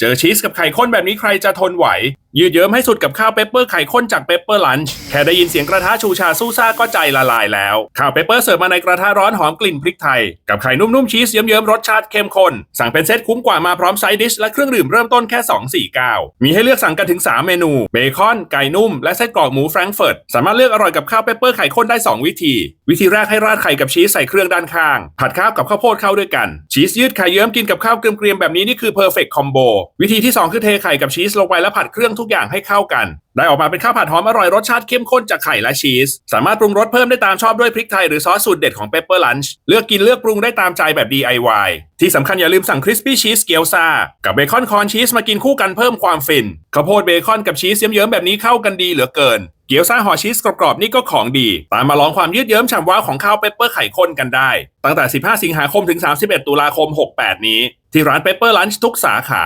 เจอชีสกับไข่ข้นแบบนี้ใครจะทนไหว ยืดเยิ้มให้สุดกับข้าวเปปเปอร์ไข่ข้นจากเปปเปอร์ลันช์แค่ได้ยินเสียงกระทะชูชาสู้ซ่าก็ใจละลายแล้ว ข้าวเปปเปอร์เสิร์ฟมาในกระทะร้อนหอมกลิ่นพริกไทย กับไข่นุ่มๆชีสเยิ้มๆรสชาติเข้มข้น สั่งเป็นเซตคุ้มกว่ามาพร้อมไซด์ดิชและเครื่องดื่มเริ่มต้นแค่ 249 มีให้เลือกสั่งกันถึง 3 เมนู เบคอน ไก่นุ่ม และไส้กรอกหมูแฟรงก์เฟิร์ตสามารถเลือกอร่อยกับข้าวเปปเปอร์ไข่ข้นได้ 2 วิธี วิธีแรกให้ราดไข่กับชีสใส่เครื่องด้านข้าง ผัดข้าวกับข้าวโพดเข้าด้วยกัน ชีสยืดไข่เยิ้มกินกับข้าวเกรียมๆแบบนี้นี่คือ perfect combo วิธีที่สองคือเทไข่กับชีสลงไปแล้วผัดเครื่องทุุกอย่างให้เข้ากัน ได้ออกมาเป็นข้าวผัดหอมอร่อยรสชาติเข้มข้นจากไข่และชีส สามารถปรุงรสเพิ่มได้ตามชอบด้วยพริกไทยหรือซอสสูตรเด็ดของ Pepper Lunch เลือกกินเลือกปรุงได้ตามใจแบบ DIY ที่สำคัญอย่าลืมสั่งคริสปี้ชีสเกี๊ยวซากับเบคอนคอนชีสมากินคู่กันเพิ่มความฟินข้าวโพดเบคอนกับชีสเยิ้มๆแบบนี้เข้ากันดีเหลือเกินเกี๊ยวซ่าห่อชีสกรอบๆนี่ก็ของดี ตามมาลองความยืดเยิ้มฉ่ำว้าวของข้าวเปปเปอร์ไข่ข้นกันได้ ตั้งแต่ 15 สิงหาคมถึง 31 ตุลาคม 68 นี้ ที่ร้านเปปเปอร์ลันช์ทุกสาขา